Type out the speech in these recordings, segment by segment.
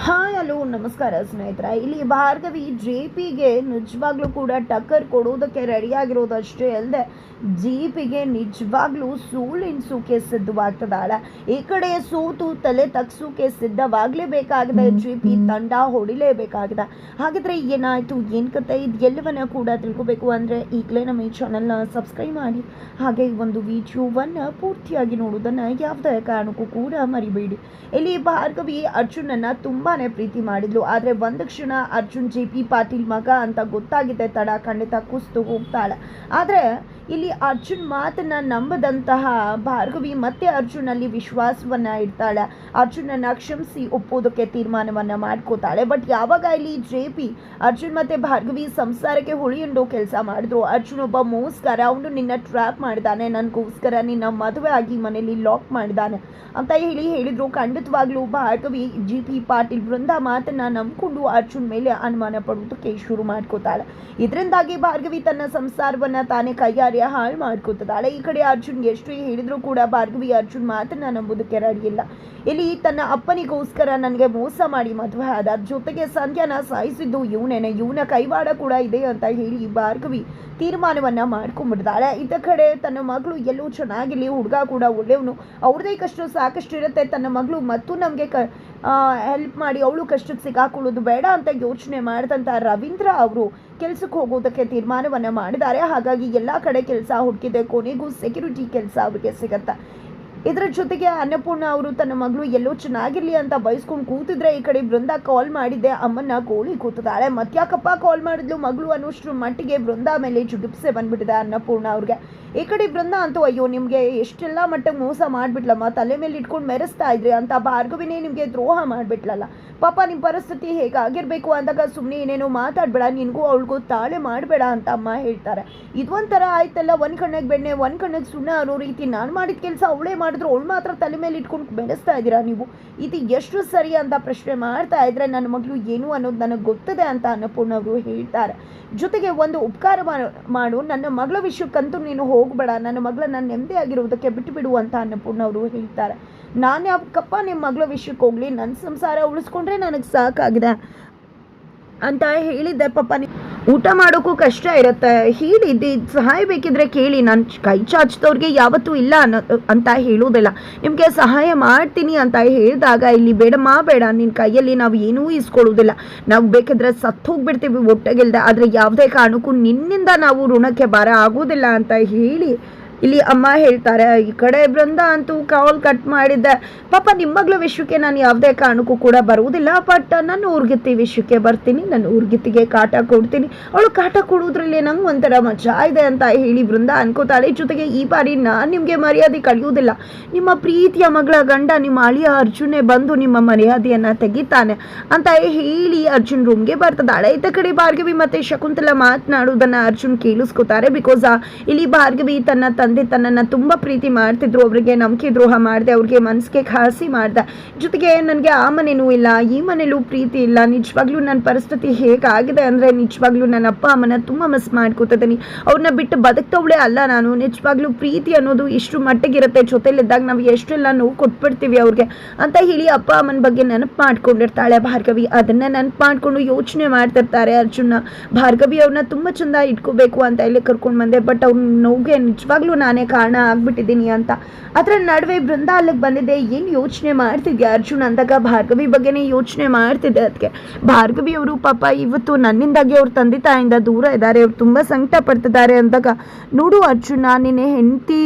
Hi hello ನಮಸ್ಕಾರ ಸ್ನೇಹಿತರ. ಇಲ್ಲಿ ಭಾರ್ಗವಿ ಜೆ ಪಿಗೆ ನಿಜವಾಗ್ಲೂ ಕೂಡ ಟಕ್ಕರ್ ಕೊಡೋದಕ್ಕೆ ರೆಡಿಯಾಗಿರೋದಷ್ಟೇ ಅಲ್ಲದೆ ಜಿ ಪಿಗೆ ನಿಜವಾಗ್ಲೂ ಸೂಕೆ ಸಿದ್ಧವಾಗ್ತದಾಳೆ ಈ ಕಡೆ ಸೋತು ತಲೆ ತಗ್ಸೋಕೆ ಸಿದ್ಧವಾಗಲೇಬೇಕಾಗಿದೆ ಜಿ ಪಿ ತಂಡ ಹೊಡಿಲೇಬೇಕಾಗಿದೆ. ಹಾಗಿದ್ರೆ ಏನಾಯ್ತು ಏನು ಕತೆ ಇದು ಎಲ್ಲವನ್ನ ಕೂಡ ತಿಳ್ಕೊಬೇಕು ಅಂದರೆ ಈಗಲೇ ನಮ್ಮ ಈ ಚಾನಲ್ನ ಸಬ್ಸ್ಕ್ರೈಬ್ ಮಾಡಿ. ಹಾಗೆ ಈ ಒಂದು ವಿಡಿಯೋವನ್ನು ಪೂರ್ತಿಯಾಗಿ ನೋಡೋದನ್ನು ಯಾವುದೇ ಕಾರಣಕ್ಕೂ ಕೂಡ ಮರಿಬೇಡಿ. ಇಲ್ಲಿ ಭಾರ್ಗವಿ ಅರ್ಜುನನ್ನ ತುಂಬಾನೇ ಪ್ರೀತಿ ಮಾಡಿದ್ಲು. ಆದರೆ ಒಂದು ಕ್ಷಣ ಅರ್ಜುನ್ ಜೆ ಪಿ ಪಾಟೀಲ್ ಮಗ ಅಂತ ಗೊತ್ತಾಗಿದೆ ತಡ, ಖಂಡಿತ ಕುಸ್ತು ಹೋಗ್ತಾಳೆ. ಆದರೆ ಇಲ್ಲಿ ಅರ್ಜುನ್ ಮಾತನ್ನ ನಂಬದಂತಹ ಭಾರ್ಗವಿ ಮತ್ತೆ ಅರ್ಜುನಲ್ಲಿ ವಿಶ್ವಾಸವನ್ನ ಇಡ್ತಾಳೆ. ಅರ್ಜುನನ್ನ ಕ್ಷಮಿಸಿ ಒಪ್ಪೋದಕ್ಕೆ ತೀರ್ಮಾನವನ್ನ ಮಾಡ್ಕೋತಾಳೆ. ಬಟ್ ಯಾವಾಗ ಇಲ್ಲಿ ಜೆ ಪಿ, ಅರ್ಜುನ್ ಮತ್ತೆ ಭಾರ್ಗವಿ ಸಂಸಾರಕ್ಕೆ ಹುಳಿಯುಂಡೋ ಕೆಲಸ ಮಾಡಿದ್ರು, ಅರ್ಜುನ್ ಒಬ್ಬ ಮೋಸ್ಕರ, ಅವನು ನಿನ್ನ ಟ್ರ್ಯಾಪ್ ಮಾಡಿದಾನೆ, ನನಗೋಸ್ಕರ ನಿನ್ನ ಮದುವೆ ಆಗಿ ಮನೆಯಲ್ಲಿ ಲಾಕ್ ಮಾಡಿದಾನೆ ಅಂತ ಹೇಳಿ ಹೇಳಿದ್ರು. ಖಂಡಿತವಾಗ್ಲೂ ಭಾರ್ಗವಿ, ಜಿ ಪಿ ಪಾಟೀಲ್ ಬೃಂದ ಮಾತನ್ನ ನಂಬಿಕೊಂಡು ಅರ್ಜುನ್ ಮೇಲೆ ಅನುಮಾನ ಪಡುವುದಕ್ಕೆ ಶುರು ಮಾಡ್ಕೋತಾಳೆ. ಇದರಿಂದಾಗಿ ಭಾರ್ಗವಿ ತನ್ನ ಸಂಸಾರವನ್ನ ತಾನೇ ಕೈಯಾರೆ ಹಾಳು ಮಾಡ್ಕೋತದಾಳೆ. ಈ ಕಡೆ ಅರ್ಜುನ್ ಎಷ್ಟು ಹೇಳಿದ್ರು ಕೂಡ ಭಾರ್ಗವಿ ಅರ್ಜುನ್ ಮಾತನ್ನ ನಂಬುದಕ್ಕೆ ರೆಡಿಯಿಲ್ಲ ಇಲ್ಲಿ. ತನ್ನ ಅಪ್ಪನಿಗೋಸ್ಕರ ನನಗೆ ಮೋಸ ಮಾಡಿ ಮದುವೆ ಆದ ಜೊತೆಗೆ ಸಂಧ್ಯಾನ ಸಾಯಿಸಿದ್ದು ಇವನೇನೆ. ಇವನ ಕೈವಾಡ ಕೂಡ ಇದೆ ಅಂತ ಹೇಳಿ ಭಾರ್ಗವಿ ತೀರ್ಮಾನವನ್ನ ಮಾಡ್ಕೊಂಡ್ಬಿಡ್ತಾಳೆ. ಇದ ಕಡೆ ತನ್ನ ಮಗಳು ಎಲ್ಲೂ ಚೆನ್ನಾಗಿರಲಿ, ಹುಡುಗ ಕೂಡ ಒಳ್ಳೆಯವನು. ಅವ್ರದೇ ಕಷ್ಟ ಸಾಕಷ್ಟು ಇರುತ್ತೆ ತನ್ನ ಮಗಳು ಮತ್ತು ನಮಗೆ ಕ ಹೆಲ್ಪ್ ಮಾಡಿ, ಅವಳು ಕಷ್ಟಕ್ಕೆ ಸಿಕ್ಕಾಕೊಳ್ಳೋದು ಬೇಡ ಅಂತ ಯೋಚನೆ ಮಾಡಿದಂಥ ರವೀಂದ್ರ ಅವರು ಕೆಲಸಕ್ಕೆ ಹೋಗೋದಕ್ಕೆ ತೀರ್ಮಾನವನ್ನು ಮಾಡಿದ್ದಾರೆ. ಹಾಗಾಗಿ ಎಲ್ಲ ಕಡೆ ಕೆಲಸ ಹುಡುಕಿದೆ. ಕೊನೆಗೂ ಸೆಕ್ಯೂರಿಟಿ ಕೆಲಸ ಅವರಿಗೆ ಸಿಗತ್ತೆ? ಇದರ ಜೊತೆಗೆ ಅನ್ನಪೂರ್ಣ ಅವರು ತನ್ನ ಮಗಳು ಎಲ್ಲೋ ಚೆನ್ನಾಗಿರ್ಲಿ ಅಂತ ಬಯಸ್ಕೊಂಡು ಕೂತಿದ್ರೆ ಈ ಕಡೆ ಬೃಂದ ಕಾಲ್ ಮಾಡಿದ್ದೆ. ಅಮ್ಮನ್ನ ಕೋಳಿ ಕೂತಿದ್ದಾಳೆ. ಮತ್ಯಾಕಪ್ಪ ಕಾಲ್ ಮಾಡಿದ್ಲು. ಮಗಳು ಅನ್ನೋಷ್ಟ್ರ ಮಟ್ಟಿಗೆ ಬೃಂದ ಮೇಲೆ ಜುಗುಪ್ಸೆ ಬಂದ್ಬಿಟ್ಟಿದೆ ಅನ್ನಪೂರ್ಣ ಅವ್ರಿಗೆ. ಈ ಕಡೆ ಬೃಂದ ಅಂತೂ ಅಯ್ಯೋ, ನಿಮಗೆ ಎಷ್ಟೆಲ್ಲ ಮಟ್ಟಕ್ಕೆ ಮೋಸ ಮಾಡಿಬಿಟ್ಲಮ್ಮ? ತಲೆ ಮೇಲೆ ಇಟ್ಕೊಂಡು ಮೆರೆಸ್ತಾ ಇದ್ರಿ ಅಂತ ಭಾರ್ಗವಿನೇ ನಿಮಗೆ ದ್ರೋಹ ಮಾಡಿಬಿಟ್ಲಲ್ಲ. ಪಾಪ ನಿಮ್ಮ ಪರಿಸ್ಥಿತಿ ಹೇಗಾಗಿರಬೇಕು ಅಂದಾಗ ಸುಮ್ಮನೆ ಏನೇನೋ ಮಾತಾಡಬೇಡ, ನಿನಗೂ ಅವಳಿಗೂ ತಾಳೆ ಮಾಡಬೇಡ ಅಂತ ಅಮ್ಮ ಹೇಳ್ತಾರೆ. ಇದೊಂಥರ ಆಯ್ತಲ್ಲ, ಒಂದು ಕಣ್ಣಿಗೆ ಬೆಣ್ಣೆ, ಒಂದು ಕಣ್ಣಿಗೆ ಸುಣ್ಣ ಅನ್ನೋ ರೀತಿ ನಾನು ಮಾಡಿದ ಕೆಲಸ ಅವಳೇ ಮಾಡಿದ್ರು, ಅವಳು ಮಾತ್ರ ತಲೆ ಮೇಲೆ ಇಟ್ಕೊಂಡು ಬೆಳೆಸ್ತಾ ಇದ್ದೀರಾ ನೀವು? ಇದು ಎಷ್ಟು ಸರಿ ಅಂತ ಪ್ರಶ್ನೆ ಮಾಡ್ತಾ ಇದ್ರೆ ನನ್ನ ಮಗಳು ಏನು ಅನ್ನೋದು ನನಗೆ ಗೊತ್ತಿದೆ ಅಂತ ಅನ್ನಪೂರ್ಣ ಅವರು ಹೇಳ್ತಾರೆ. ಜೊತೆಗೆ ಒಂದು ಉಪಕಾರ ಮಾಡು- ನನ್ನ ಮಗಳ ವಿಷಯಕ್ಕಂತೂ ನೀನು ಹೋಗಬೇಡ, ನನ್ನ ಮಗಳ ನನ್ನ ನೆಮ್ಮದಿ ಆಗಿರುವುದಕ್ಕೆ ಬಿಟ್ಟು ಬಿಡು ಅಂತ ಅನ್ನಪೂರ್ಣ ಅವರು ಹೇಳ್ತಾರೆ. ನಾನು ಯಾಕಪ್ಪ ನಿಮ್ಮ ಮಗಳ ವಿಷಯಕ್ಕೆ ಹೋಗ್ಲಿ ನನ್ನ ಸಂಸಾರ ಉಳಿಸ್ಕೊಂಡ್ರೆ ನನಗೆ ಸಾಕಾಗಿದೆ ಅಂತ ಹೇಳಿದ್ದೆ ಪಾಪ ನೀ ಊಟ ಮಾಡೋಕ್ಕೂ ಕಷ್ಟ ಇರುತ್ತೆ. ಹೇಳಿದ್ದೆ ಸಹಾಯ ಬೇಕಿದ್ರೆ ಕೇಳಿ, ನಾನು ಕೈ ಚಾಚ್ದವ್ರಿಗೆ ಯಾವತ್ತೂ ಇಲ್ಲ ಅನ್ನೋ ಅಂತ ಹೇಳೋದಿಲ್ಲ ನಿಮಗೆ ಸಹಾಯ ಮಾಡ್ತೀನಿ ಅಂತ ಹೇಳಿದಾಗ, ಇಲ್ಲಿ ಬೇಡಮ್ಮ, ಬೇಡ ನಿನ್ನ ಕೈಯಲ್ಲಿ ನಾವು ಏನೂ ಇಸ್ಕೊಳ್ಳೋದಿಲ್ಲ ನಾವು ಬೇಕಿದ್ರೆ ಸತ್ತು ಹೋಗ್ಬಿಡ್ತೀವಿ ಒಟ್ಟಗಿಲ್ದೆ, ಆದರೆ ಯಾವುದೇ ಕಾರಣಕ್ಕೂ ನಿನ್ನಿಂದ ನಾವು ಋಣಕ್ಕೆ ಭಾರ ಆಗೋದಿಲ್ಲ ಅಂತ ಹೇಳಿ ಇಲ್ಲಿ ಅಮ್ಮ ಹೇಳ್ತಾರೆ, ಈ ಕಡೆ ಬೃಂದ ಅಂತೂ ಕಾಲ್ ಕಟ್ ಮಾಡಿದ್ದೆ. ಪಾಪ ನಿಮ್ಮ ಮಗಳ ವಿಶ್ವಕ್ಕೆ ನಾನು ಯಾವುದೇ ಕಾರಣಕ್ಕೂ ಕೂಡ ಬರುವುದಿಲ್ಲ ಬಟ್ ನಾನು ಊರ್ಗಿತ್ತಿ ವಿಶ್ವಕ್ಕೆ ಬರ್ತೀನಿ ನಾನು ಊರ್ಗಿತ್ತಿಗೆ ಕಾಟ ಕೊಡ್ತೀನಿ. ಅವಳು ಕಾಟ ಕೊಡೋದ್ರಲ್ಲಿ ನಂಗೆ ಒಂಥರ ಮಜಾ ಇದೆ ಅಂತ ಹೇಳಿ ಬೃಂದ ಅನ್ಕೋತಾಳೆ. ಜೊತೆಗೆ ಈ ಬಾರಿ ನಾನು ನಿಮಗೆ ಮರ್ಯಾದೆ ಕಳೆಯುವುದಿಲ್ಲ. ನಿಮ್ಮ ಪ್ರೀತಿಯ ಮಗಳ ಗಂಡ ನಿಮ್ಮ ಅಳಿಯ ಅರ್ಜುನೇ ಬಂದು ನಿಮ್ಮ ಮರ್ಯಾದೆಯನ್ನು ತೆಗಿತಾನೆ ಅಂತ ಹೇಳಿ ಅರ್ಜುನ್ ರೂಮ್ಗೆ ಬರ್ತದಾಳೆ. ಇತ್ತ ಕಡೆ ಭಾರ್ಗವಿ ಮತ್ತು ಶಕುಂತಲ ಮಾತನಾಡೋದನ್ನ ಅರ್ಜುನ್ ಕೇಳಿಸ್ಕೋತಾರೆ ಬಿಕಾಸ್ ಇಲ್ಲಿ ಭಾರ್ಗವಿ ತನ್ನ ತನ್ನನ್ನು ತುಂಬ ಪ್ರೀತಿ ಮಾಡ್ತಿದ್ರು, ಅವರಿಗೆ ನಂಬಿಕೆ ದ್ರೋಹ ಮಾಡಿದೆ, ಅವ್ರಿಗೆ ಮನಸ್ಸಿಗೆ ಖಾಸಿ ಮಾಡ್ದೆ. ಜೊತೆಗೆ ನನಗೆ ಆ ಮನೇನೂ ಇಲ್ಲ, ಈ ಮನೇಲೂ ಪ್ರೀತಿ ಇಲ್ಲ, ನಿಜವಾಗ್ಲೂ ನನ್ನ ಪರಿಸ್ಥಿತಿ ಹೇಗಾಗಿದೆ ಅಂದರೆ ನಿಜವಾಗ್ಲೂ ನನ್ನ ಅಪ್ಪ ಅಮ್ಮನ ತುಂಬ ಮಿಸ್ ಮಾಡ್ಕೋತಿದ್ದೀನಿ. ಅವ್ರನ್ನ ಬಿಟ್ಟು ಬದುಕ್ತವಳೆ ಅಲ್ಲ ನಾನು, ನಿಜವಾಗ್ಲೂ ಪ್ರೀತಿ ಅನ್ನೋದು ಇಷ್ಟು ಮಟ್ಟಿಗಿರುತ್ತೆ, ಜೊತೆಲಿದ್ದಾಗ ನಾವು ಎಷ್ಟೆಲ್ಲ ನೋವು ಕೊಟ್ಬಿಡ್ತೀವಿ ಅವ್ರಿಗೆ ಅಂತ ಹೇಳಿ ಅಪ್ಪ ಅಮ್ಮನ ಬಗ್ಗೆ ನೆನಪು ಮಾಡ್ಕೊಂಡಿರ್ತಾಳೆ ಭಾರ್ಗವಿ. ಅದನ್ನ ನೆನಪು ಮಾಡ್ಕೊಂಡು ಯೋಚನೆ ಮಾಡ್ತಿರ್ತಾರೆ ಅರ್ಜುನ. ಭಾರ್ಗವಿ ಅವ್ರನ್ನ ತುಂಬ ಚಂದ ಇಟ್ಕೋಬೇಕು ಅಂತ ಹೇಳಿ ಕರ್ಕೊಂಡು ಬಂದೆ ಬಟ್ ಅವ್ರ ನೋವಿಗೆ ನಿಜವಾಗ್ಲೂ ನಾನೇ ಕಾರಣ ಆಗ್ಬಿಟ್ಟಿದ್ದೀನಿ ಅಂತ. ಅದರ ನಡುವೆ ಬೃಂದ ಅಲ್ಲಿಗೆ ಬಂದಿದ್ದೆ, ಏನು ಯೋಚನೆ ಮಾಡ್ತಿದ್ಯಾ ಅರ್ಜುನ್? ಅಂದಾಗ ಭಾರ್ಗವಿ ಬಗ್ಗೆನೇ ಯೋಚನೆ ಮಾಡ್ತಿದ್ದೆ ಅದಕ್ಕೆ ಭಾರ್ಗವಿ ಅವರು ಪಾಪ ಇವತ್ತು ನನ್ನಿಂದಾಗಿ ಅವ್ರ ತಂದೆ ತಾಯಿಂದ ದೂರ ಇದ್ದಾರೆ, ಅವ್ರು ತುಂಬ ಸಂಕಟ ಪಡ್ತಿದ್ದಾರೆ ಅಂದಾಗ, ನೋಡು ಅರ್ಜುನ, ನಿನ್ನೆ ಹೆಂಡತಿ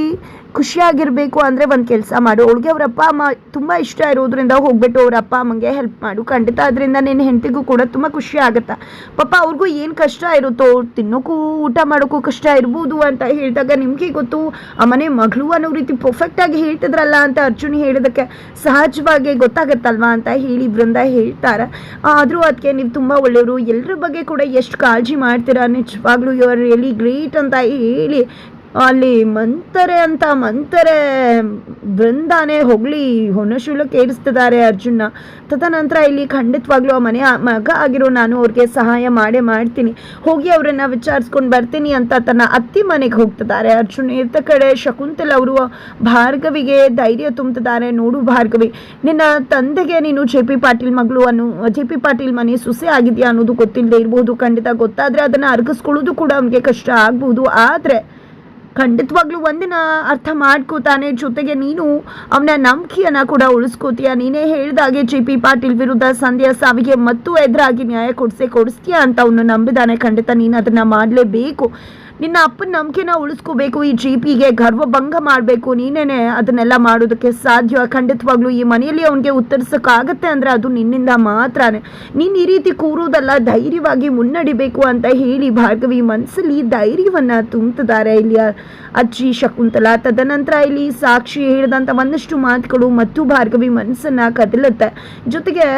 ಖುಷಿಯಾಗಿರಬೇಕು ಅಂದರೆ ಒಂದು ಕೆಲಸ ಮಾಡು. ಅವಳಿಗೆ ಅವ್ರ ಅಪ್ಪ ಅಮ್ಮ ತುಂಬ ಇಷ್ಟ ಇರೋದ್ರಿಂದ ಹೋಗ್ಬಿಟ್ಟು ಅವ್ರ ಅಪ್ಪ ಅಮ್ಮಂಗೆ ಹೆಲ್ಪ್ ಮಾಡು. ಖಂಡಿತ ಅದರಿಂದ ನಿನ್ನ ಹೆಂಡತಿಗೂ ಕೂಡ ತುಂಬ ಖುಷಿ ಆಗುತ್ತೆ. ಪಾಪ ಅವ್ರಿಗೂ ಏನು ಕಷ್ಟ ಇರುತ್ತೋ ಅವ್ರು ತಿನ್ನೋಕ್ಕೂ ಊಟ ಮಾಡೋಕ್ಕೂ ಕಷ್ಟ ಇರ್ಬೋದು ಅಂತ ಹೇಳಿದಾಗ ನಿಮಗೆ ಗೊತ್ತು? ಆ ಮನೆ ಮಗಳು ಅನ್ನೋ ರೀತಿ ಪರ್ಫೆಕ್ಟಾಗಿ ಹೇಳ್ತಿದ್ರಲ್ಲ ಅಂತ ಅರ್ಜುನ್ ಹೇಳಿದಕ್ಕೆ ಸಹಜವಾಗಿ ಗೊತ್ತಾಗತ್ತಲ್ವಾ ಅಂತ ಹೇಳಿ ಬೃಂದ ಹೇಳ್ತಾರೆ. ಆದರೂ ಅದಕ್ಕೆ ನೀವು ತುಂಬ ಒಳ್ಳೆಯವರು. ಎಲ್ಲರ ಬಗ್ಗೆ ಕೂಡ ಎಷ್ಟು ಕಾಳಜಿ ಮಾಡ್ತೀರಾ? ನಿಜವಾಗ್ಲೂ ಯು ಆರ್ ರಿಯಲಿ ಗ್ರೇಟ್ ಅಂತ ಹೇಳಿ ಅಲ್ಲಿ ಮಂತರೆ ಅಂತ ಮಂತರೆ ಬೃಂದಾನೇ ಹೊಗಳಿ ಹೊನಶೂಲ ಏರಿಸ್ತಿದ್ದಾರೆ ಅರ್ಜುನ. ತದನಂತರ ಇಲ್ಲಿ ಖಂಡಿತವಾಗ್ಲೂ ಆ ಮನೆ ಮಗ ಆಗಿರೋ ನಾನು ಅವ್ರಿಗೆ ಸಹಾಯ ಮಾಡೇ ಮಾಡ್ತೀನಿ. ಹೋಗಿ ಅವರನ್ನ ವಿಚಾರಿಸ್ಕೊಂಡು ಬರ್ತೀನಿ ಅಂತ ತನ್ನ ಅತ್ತಿ ಮನೆಗೆ ಹೋಗ್ತಿದ್ದಾರೆ. ಅರ್ಜುನ್, ಇರ್ತ ಕಡೆ ಶಕುಂತಲ್ ಅವರು ಭಾರ್ಗವಿಗೆ ಧೈರ್ಯ ತುಂಬ್ತಿದ್ದಾರೆ. ನೋಡು ಭಾರ್ಗವಿ, ನಿನ್ನ ತಂದೆಗೆ ನೀನು ಜೆ ಪಿ ಪಾಟೀಲ್ ಮಗಳು ಅನ್ನು, ಜೆ ಪಿ ಪಾಟೀಲ್ ಮನೆ ಸುಸೆ ಆಗಿದೆಯಾ ಅನ್ನೋದು ಗೊತ್ತಿಲ್ಲದೆ ಇರ್ಬೋದು. ಖಂಡಿತ ಗೊತ್ತಾದ್ರೆ ಅದನ್ನ ಅರ್ಗಿಸ್ಕೊಳ್ಳೋದು ಕೂಡ ಅವನಿಗೆ ಕಷ್ಟ ಆಗ್ಬೋದು. ಆದ್ರೆ ಖಂಡಿತವಾಗ್ಲೂ ಒಂದಿನ ಅರ್ಥ ಮಾಡ್ಕೋತಾನೆ ಜೊತೆಗೆ ನೀನು ಅವನ ನಂಬಿಕೆಯನ್ನ ಕೂಡ ಉಳಿಸ್ಕೋತೀಯ. ನೀನೇ ಹೇಳಿದಾಗೆ ಜೆ ಪಿ ಪಾಟೀಲ್ ವಿರುದ್ಧ ಸಂಧ್ಯಾ ಸಾವಿಗೆ ಮತ್ತು ಎದುರಾಗಿ ನ್ಯಾಯ ಕೊಡಿಸೇ ಕೊಡಿಸ್ತೀಯಾ ಅಂತ ಅವನು ನಂಬಿದಾನೆ. ಖಂಡಿತ ನೀನು ಅದನ್ನ ಮಾಡಲೇಬೇಕು. ನಿನ್ನ ಅಪ್ಪನ ನಂಬಿಕೆನ ಉಳಿಸ್ಕೋಬೇಕು, ಈ ಜೀಪಿಗೆ ಗರ್ವಭಂಗ ಮಾಡಬೇಕು. ನೀನೇನೆ ಅದನ್ನೆಲ್ಲ ಮಾಡೋದಕ್ಕೆ ಸಾಧ್ಯ? ಖಂಡಿತವಾಗ್ಲೂ ಈ ಮನೆಯಲ್ಲಿ ಅವನಿಗೆ ಉತ್ತರಿಸೋಕ್ಕಾಗತ್ತೆ ಅಂದರೆ ಅದು ನಿನ್ನಿಂದ ಮಾತ್ರನೇ. ನೀನು ಈ ರೀತಿ ಕೂರೋದಲ್ಲ, ಧೈರ್ಯವಾಗಿ ಮುನ್ನಡಿಬೇಕು ಅಂತ ಹೇಳಿ ಭಾರ್ಗವಿ ಮನಸ್ಸಲ್ಲಿ ಧೈರ್ಯವನ್ನು ತುಂಬ್ತಿದ್ದಾರೆ ಇಲ್ಲಿ ಅಜ್ಜಿ ಶಕುಂತಲ. ತದನಂತರ ಇಲ್ಲಿ ಸಾಕ್ಷಿ ಹೇಳಿದಂಥ ಒಂದಷ್ಟು ಮಾತುಗಳು ಮತ್ತು ಭಾರ್ಗವಿ ಮನಸ್ಸನ್ನು ಕದಲುತ್ತೆ. ಜೊತೆಗೆ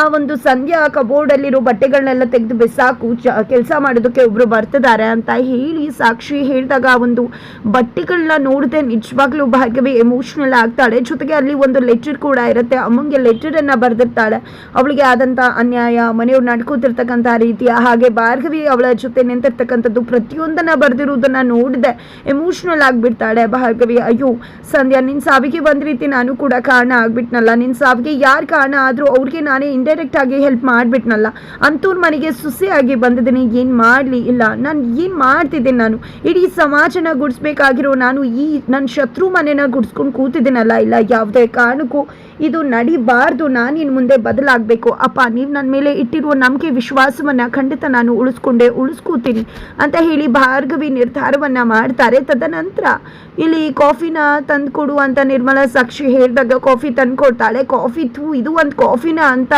ಆ ಒಂದು ಸಂಧ್ಯಾ ಕಬೋರ್ಡಲ್ಲಿರೋ ಬಟ್ಟೆಗಳನ್ನೆಲ್ಲ ತೆಗೆದು ಬಿಸಾಕು ಕೆಲಸ ಮಾಡೋದಕ್ಕೆ ಒಬ್ಬರು ಬರ್ತಿದ್ದಾರೆ ಅಂತ ಹೇಳಿ ಸಾಕ್ಷಿ ಹೇಳಿದಾಗ ಒಂದು ಬಟ್ಟೆಗಳನ್ನ ನೋಡದೆ ನಿಜವಾಗ್ಲೂ ಭಾಗ್ಯವೇ ಎಮೋಷನಲ್ ಆಗ್ತಾಳೆ. ಜೊತೆಗೆ ಅಲ್ಲಿ ಒಂದು ಲೆಟರ್ ಕೂಡ ಇರುತ್ತೆ. ಅಮ್ಮಂಗೆ ಲೆಟರ್ ಅನ್ನ ಬರೆದಿರ್ತಾಳೆ. ಅವಳಿಗೆ ಆದಂತ ಅನ್ಯಾಯ, ಮನೆಯವ್ರು ನಡ್ಕೋತಿರ್ತಕ್ಕಂಥ ರೀತಿಯ ಹಾಗೆ ಭಾರ್ಗವಿ ಅವಳ ಜೊತೆ ನಿಂತಿರ್ತಕ್ಕಂಥದ್ದು ಪ್ರತಿಯೊಂದನ್ನ ಬರೆದಿರುವುದನ್ನ ನೋಡಿದೆ ಎಮೋಷನಲ್ ಆಗ್ಬಿಡ್ತಾಳೆ ಭಾರ್ಗವಿ. ಅಯ್ಯೋ, ಸಂಧ್ಯಾ, ನಿನ್ ಸಾವಿಗೆ ಒಂದ್ ರೀತಿ ನಾನು ಕೂಡ ಕಾರಣ ಆಗ್ಬಿಟ್ನಲ್ಲ. ನಿನ್ ಸಾವಿಗೆ ಯಾರು ಕಾರಣ ಆದ್ರೂ ಅವ್ರಿಗೆ ನಾನೇ ಇಂಡೈರೆಕ್ಟ್ ಆಗಿ ಹೆಲ್ಪ್ ಮಾಡ್ಬಿಟ್ನಲ್ಲ. ಅಂತೂರ್ ಮನೆಗೆ ಸುಸಿಯಾಗಿ ಬಂದಿದ್ದೀನಿ. ಏನ್ ಮಾಡ್ಲಿ? ಇಲ್ಲ, ನಾನು ಏನ್ ಮಾಡ್ತಿದ್ದೀನಿ ನಾನು. ಇಡೀ ಸಮಾಜನ ಗುಡಿಸ್ಬೇಕಾಗಿರೋ ನಾನು ಈ ನನ್ನ ಶತ್ರು ಮನೆನ ಗುಡಿಸ್ಕೊಂಡು ಕೂತಿದ್ದೀನಲ್ಲ? ಇಲ್ಲ, ಯಾವುದೇ ಕಾರಣಕ್ಕೂ. ಇದು ನಡಿಬಾರ್ದು, ನಾನು ಇನ್ನು ಮುಂದೆ ಬದಲಾಗಬೇಕು. ಅಪ್ಪ, ನೀವು ನನ್ನ ಮೇಲೆ ಇಟ್ಟಿರುವ ನಂಬಿಕೆ, ವಿಶ್ವಾಸವನ್ನು ಖಂಡಿತ ನಾನು ಉಳಿಸ್ಕೊಂಡೆ, ಉಳಿಸ್ಕೋತೀನಿ ಅಂತ ಹೇಳಿ ಭಾರ್ಗವಿ ನಿರ್ಧಾರವನ್ನ ಮಾಡ್ತಾರೆ. ತದನಂತರ ಇಲ್ಲಿ ಕಾಫಿನ ತಂದು ಕೊಡು ಅಂತ ನಿರ್ಮಲಾ ಸಾಕ್ಷಿ ಹೇಳಿದಾಗ ಕಾಫಿ ತಂದು ಕೊಡ್ತಾಳೆ ಕಾಫಿ ಥೂ, ಇದು ಒಂದು ಕಾಫಿನ ಅಂತ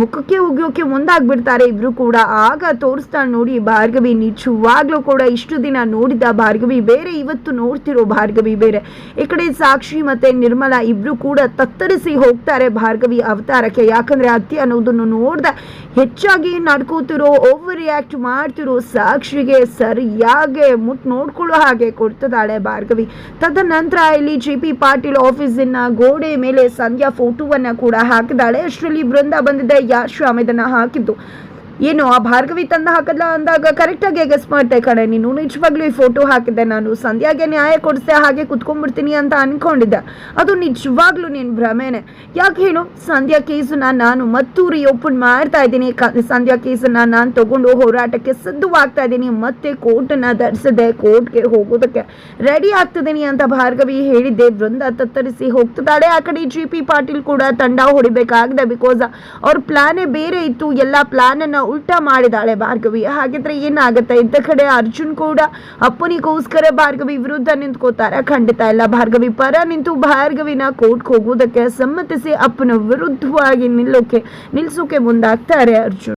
ಮುಖಕ್ಕೆ ಉಗಿಯೋಕೆ ಮುಂದಾಗ್ಬಿಡ್ತಾರೆ ಇಬ್ರು ಕೂಡ. ಆಗ ತೋರಿಸ್ತಾಳೆ ನೋಡಿ ಭಾರ್ಗವಿ, ನಿಜವಾಗ್ಲೂ ಕೂಡ ಇಷ್ಟು ದಿನ ನೋಡಿದ ಭಾರ್ಗವಿ ಬೇರೆ, ಇವತ್ತು ನೋಡ್ತಿರೋ ಭಾರ್ಗವಿ ಬೇರೆ. ಈ ಕಡೆ ಸಾಕ್ಷಿ ಮತ್ತೆ ನಿರ್ಮಲಾ ಇಬ್ರು ಕೂಡ ತತ್ತರಿಸಿ ಹೋಗ್ತಾರೆ ಭಾರ್ಗವಿ ಅವತಾರಕ್ಕೆ. ಯಾಕಂದ್ರೆ ಅತ್ತಿ ಅನ್ನೋದನ್ನು ನೋಡ್ದೆ ಹೆಚ್ಚಾಗಿ ನಡ್ಕೋತಿರೋ ಓವರ್ ರಿಯಾಕ್ಟ್ ಮಾಡ್ತಿರೋ ಸಾಕ್ಷಿಗೆ ಸರಿಯಾಗಿ ಮುಟ್ ನೋಡ್ಕೊಳ್ಳೋ ಹಾಗೆ ಕೊಡ್ತಿದ್ದಾಳೆ ಭಾರ್ಗವಿ. ತದನಂತರ ಇಲ್ಲಿ ಜಿ ಪಿ ಪಾಟೀಲ್ ಆಫೀಸಿನ ಗೋಡೆ ಮೇಲೆ ಸಂಧ್ಯಾ ಫೋಟೋವನ್ನ ಕೂಡ ಹಾಕಿದಾಳೆ ಅಷ್ಟರಲ್ಲಿ ಬೃಂದ ಬಂದಿದ್ದ ಯಾರ್ ಶ್ಯಾಮ್ ಇದನ್ನ ಹಾಕಿದ್ದು? ಏನು, ಆ ಭಾರ್ಗವಿ ತಂದ ಹಾಕಲ್ಲ ಅಂದಾಗ ಕರೆಕ್ಟಾಗಿ ಗೆಸ್ ಮಾಡ್ತೆ ಕಣೆ? ನೀನು ನಿಜವಾಗ್ಲೂ ಈ ಫೋಟೋ ಹಾಕಿದ್ದೆ. ನಾನು ಸಂಧ್ಯಾಗೆ ನ್ಯಾಯ ಕೊಡಿಸ್ದೆ ಹಾಗೆ ಕುತ್ಕೊಂಡ್ಬಿಡ್ತೀನಿ ಅಂತ ಅನ್ಕೊಂಡಿದ್ದೆ. ಅದು ನಿಜವಾಗ್ಲೂ ನೀನು ಭ್ರಮೆನೆ. ಯಾಕೆ ಹೇಳು? ಸಂಧ್ಯಾ ಕೇಸನ್ನ ನಾನು ಮತ್ತೂರಿ ರೀಓಪನ್ ಮಾಡ್ತಾ ಇದ್ದೀನಿ. ಸಂಧ್ಯಾ ಕೇಸನ್ನ ನಾನು ತಗೊಂಡು ಹೋರಾಟಕ್ಕೆ ಸಿದ್ಧವಾಗ್ತಾ ಇದ್ದೀನಿ. ಮತ್ತೆ ಕೋರ್ಟನ್ನ ಧರಿಸಿದೆ, ಕೋರ್ಟ್ಗೆ ಹೋಗೋದಕ್ಕೆ ರೆಡಿ ಆಗ್ತಿದ್ದೀನಿ ಅಂತ ಭಾರ್ಗವಿ ಹೇಳಿದ್ದೆ. ಬೃಂದ ತತ್ತರಿಸಿ ಹೋಗ್ತಿದ್ದಾಳೆ. ಆ ಕಡೆ ಜಿ ಪಿ ಪಾಟೀಲ್ ಕೂಡ ತಂಡ ಹೊಡಿಬೇಕಾಗಿದೆ ಬಿಕಾಸ್ ಅವ್ರ ಪ್ಲಾನೇ ಬೇರೆ ಇತ್ತು. ಎಲ್ಲ ಪ್ಲಾನನ್ನು ಉಲ್ಟಾ ಮಾಡಿದಾಳೆ ಭಾರ್ಗವಿ. ಹಾಗಿದ್ರೆ ಏನಾಗುತ್ತೆ? ಇದ್ದ ಕಡೆ ಅರ್ಜುನ್ ಕೂಡ ಅಪ್ಪನಿಗೋಸ್ಕರ ಭಾರ್ಗವಿ ವಿರುದ್ಧ ನಿಂತ್ಕೋತಾರೆ. ಖಂಡಿತ ಇಲ್ಲ ಭಾರ್ಗವಿ ಪರ ನಿಂತು ಭಾರ್ಗವಿನ ಕೋರ್ಟ್ಗೆ ಹೋಗುವುದಕ್ಕೆ ಸಮ್ಮತಿಸಿ ಅಪ್ಪನ ವಿರುದ್ಧವಾಗಿ ನಿಲ್ಲೋಕೆ ನಿಲ್ಸೋಕೆ ಮುಂದಾಗ್ತಾರೆ ಅರ್ಜುನ್.